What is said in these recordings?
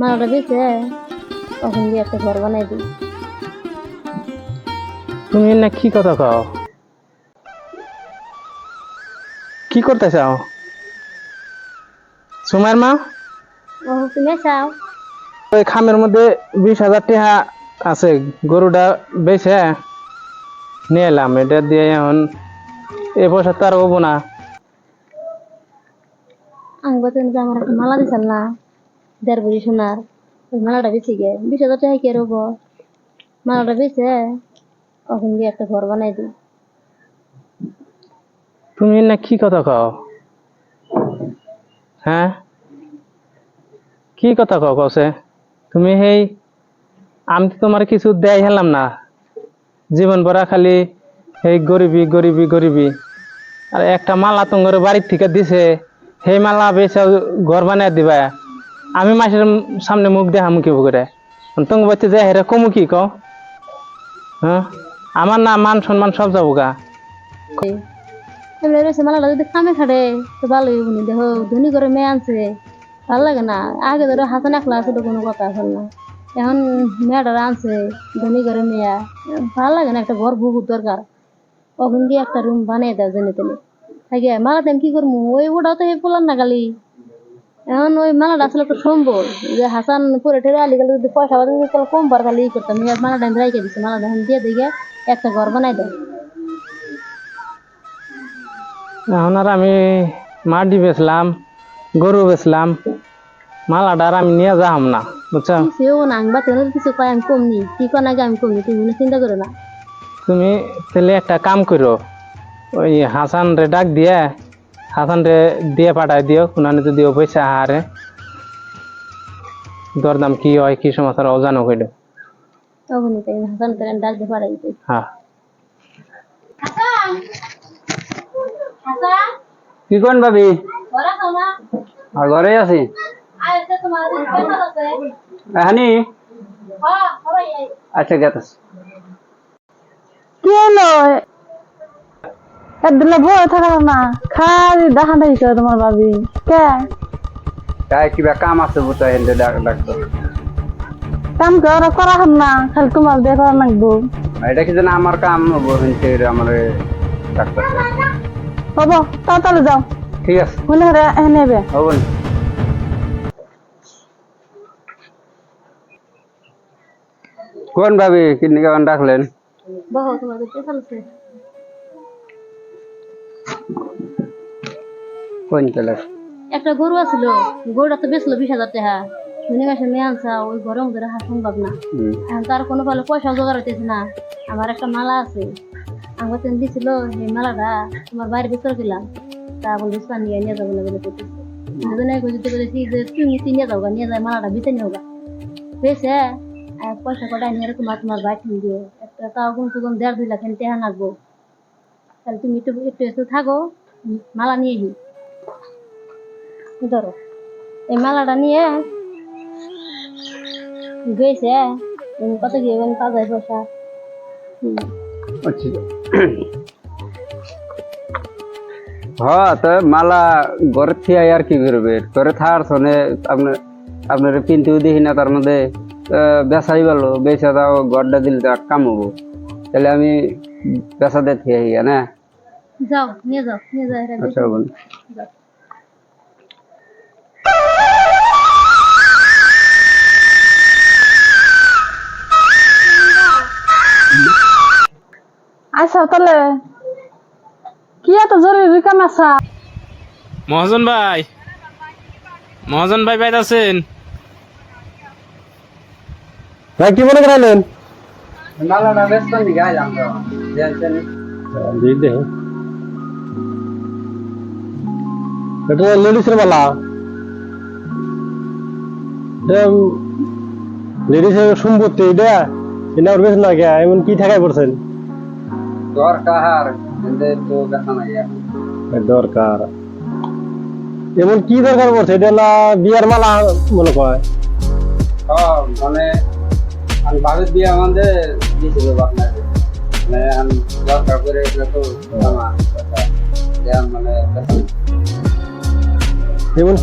মালাটা তখন দিয়ে একটা ঘর বানাই দিই। তুমি না কি কথা কও? কি করতে চাও? সুমার মা? তুমি চাও? ওই খামের মধ্যে বিশ হাজার টাকা আছে গরুটা বেছে নিয়ে এলাম। এটা দিয়ে এখন এ পয়সা তো আর হব না। আমি বলতেন যে আমার মালা দিছিল না? দেড় বড়ি সোনার মালাটা বেঁচে গে বিশ হাজার টাকা কে রব মালাটা বেঁচে তখন দিয়ে একটা ঘর বানাই দিই। তুমি না কি কথা কও? হ্যাঁ? কি কথা কও কসে তুমি সেই আমি তো তোমার কিছু দেয় হেলাম না। জীবন ভরা খালি এই গরিবি গরিবি গরিবি। আর একটা মালা তোমার বাড়ির থেকে দিছে সেই মালা বেছে ঘর বানিয়ে দিবা। আমি মাসের সামনে মুখ দেখা মুখি করে তোমার বাচ্চা যে, হেরে কমু কি কও? হ্যাঁ? আমার না মান সম্মান সব যাব গা। এমনি রয়েছে মালাটা যদি খামে খাটে তো ভালোই হবনি দেখো, ধনী করে মেয়ে আনছে ভালো লাগে না। আগে ধরো হাসান একলা আছে তো কোনো কথা এখন না। এখন মেয়েটা আনছে ধনী করে মেয়া। ভালো লাগে না, একটা ঘর বহুত দরকার। ওখান দিয়ে একটা রুম বানিয়ে দেয় জেনে তেনে থাকে মালাতে আমি কি করব ওই ওটাও তো পোলার না খালি। এখন ওই মালাটা আসলে একটা সম্বল যে হাসান পরে ঠেরে আলি গেলে যদি পয়সা পাতি যদি তাহলে কম বার খালি ই করতাম। মালাটা আমি রাইকে দিচ্ছি মালাটা এখন দিয়ে দিকে একটা ঘর বানাই দেয়। এখন আর আমি মাটি বেচলাম গরু বেচলাম মালাটা আর আমি নিয়ে যাম না বুঝছ? সেও না বাচ্চা কিছু কয় আমি কমনি কি কয় নাকি আমি কমনি তুমি চিন্তা করো না। তুমি তাহলে একটা কাম করো। ওই হাসান রে ডাক দিয়ে হাসান দিয়ে পাঠাই দিও কোনানে যদি ও পয়সা হারে দরদাম কি হয় কি সমাচার অজানো কইল। তখনই তাই হাসান করে ডাক দিয়ে পাঠাই দিতে। হ্যাঁ। কি কোন ভাবি? ঘরে আর ঘরে আছি। হানি? হ্যাঁ আচ্ছা গেতাস কি হলো? একদিন থাকা না খালি দেখা দেখি করে তোমার ভাবি। কে? তাই কিবা কাম আছে বুঝা হেন্দে ডাক্তার কাম কে ওরা করা হন না খালি তোমার দিয়ে করা লাগবো। এটা কি জানা আমার কাম হব হেনতে আমার ডাক্তার হব তাড়াতাড়ি যাও। ঠিক আছে। করে নেবে। হব কোন ভাবি কিডনি কেমন ডাকলেন? বহু কোন চলে একটা গরু আছিল। গরুটা তো বেচলো বিশ হাজার টাকা। মনে গেছে মেয়ে আনছা ওই ঘরের মধ্যে রাখা সম্ভব না। এখন তার কোনো ভালো পয়সা জোগাড় হইতেছে না। আমার একটা মালা আছে। আমার তো দিছিল সেই মালাটা তোমার বাইরে ভিতরে গেলাম তা বলে ইসলাম নিয়ে নিয়ে যাব না বলে করতেছে দুজনে বুঝতে পেরেছি যে তুমি তুই নিয়ে যাও গা, নিয়ে যায় মালাটা ভিতরে নিয়ে গা। পেয়েছে আর পয়সা কটা নিয়ে তোমার তোমার বাইক দিও একটা তাও কম দেড় দুই লাখ টাকা লাগবো। তাহলে তুমি একটু একটু থাকো, মালা নিয়ে ধরো, এই মালাটা নিয়ে গেছে কত কি পাঁচ পয়সা। হুম। হ্যাঁ তো মালা ঘরে থিয়া আর কি করবে? ঘরে থাকার শোনে, আপনার আপনার পিনতেও দেখি না, তার মধ্যে বেচাই ভালো, বেচা দাও গড়টা দিলে কাম হব। তাহলে আমি দিয়ে থিয়া হিয়া না? যাও নিয়ে যাও নিয়ে যাও এটা আচ্ছা বল। আচ্ছা তাহলে কি এত জরুরি? কাম আসা মহাজন ভাই মহাজন ভাই বাইরে আছেন ভাই কি মনে করাইলেন? নি এটা লেডিসের লেডিসের সম্পত্তি এটা এটা ওর বেশ না কে এমন কি ঠেকাই পড়ছেন দরকার তো দেখা নাই দরকার এমন কি দরকার পড়ছে এটা না বিয়ার মালা মনে করে হ্যাঁ মানে আমি ভাবির দিয়ে আমাদের দিয়েছিল আপনাকে মানে দরকার করে তো আমার মানে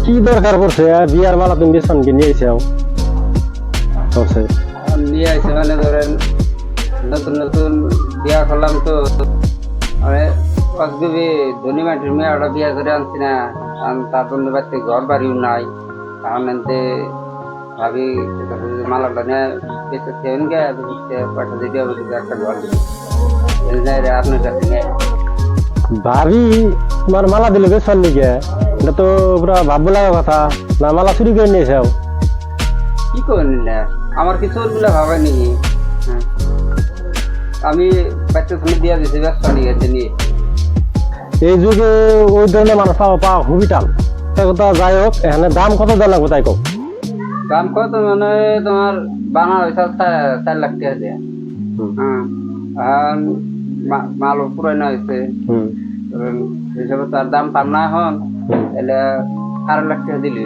কি দরকার পড়ছে? বিয়ার মালা তুমি বেসনকে নিয়ে এসেও কছে নিয়ে আসে মানে ধরেন নতুন নতুন বিয়া করলাম তো। মানে অসবি ধনী মাটির মেয়েটা বিয়া করে আনছি না। তার জন্য বাড়িতে ঘর বাড়িও নাই এনতে ভাবি মালাটা নিয়ে বেঁচে খেয়ে গে পয়সা দিতে হবে একটা ঘর দিবে। আপনার কাছে নিয়ে ভাবি তোমার মালা দিল বেশ লিগে। এটা তো পুরা ভাববো লাগা কথা। না মালা চুরি করে নিয়েছে কি করে নিলে? আমার কিছু ওগুলো ভাবে নাকি হ্যাঁ। আমি বাচ্চা সামনে দিয়ে দিয়েছি ব্যবসা নিয়ে এতে নিয়ে। এই যুগে ওই ধরনের মানুষ পাওয়া পাওয়া খুবই টান। কথা যাই হোক এখানে দাম কত দেওয়া লাগবে তাই কম দাম কত মানে তোমার বানা হয়েছে চার- লাখ টাকা দিয়ে আর মা- মালও পুরানো হয়েছে হিসাবে তার দাম পাম না এখন। তাহলে আড়াই লাখ টাকা দিলি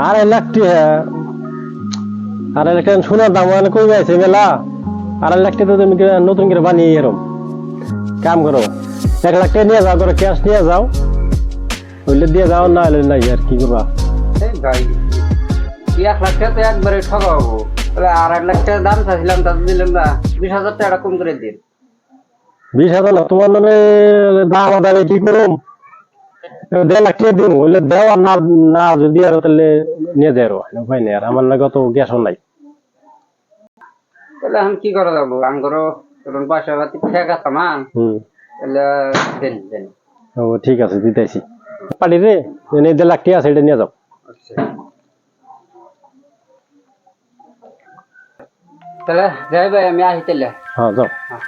আড়াই লাখ টাকা আড়াই লাখ টাকা সোনার দাম মানে কই যাইছে মেলা। আড়াই লাখ টাকা তুমি নতুন করে বানিয়ে এরম কাম করো এক লাখ টাকা নিয়ে যাও করে ক্যাশ নিয়ে যাও। হইলে দিয়ে যাও না হলে নাই আর কি করবা ভাই। এক লাখ টাকা তো একবারে ঠকাবো তাহলে আড়াই লাখ টাকা দাম চাইছিলাম তাতে দিলাম না বিশ হাজার টাকা কম করে দিন। বিশ হাজার না তোমার মানে দাম আদায় কি করুম? দেড় লাখ টাকা দিন হইলে দেওয়া না না যদি আর তাহলে নিয়ে যায় আর উপায় নেই আর আমার লাগে তো গ্যাসও নাই। তাহলে এখন কি করা যাব? আঙ্গরও ধরুন পয়সা পাতি ঠেকা সামান হুম। তাহলে দেন দেন। ও ঠিক আছে দিতেছি। পারি রে এনে দেড় লাখ টাকা আছে এটা নিয়ে যাও। আচ্ছা। তাহলে যাই ভাই আমি আসি তাহলে হ্যাঁ যাও হ্যাঁ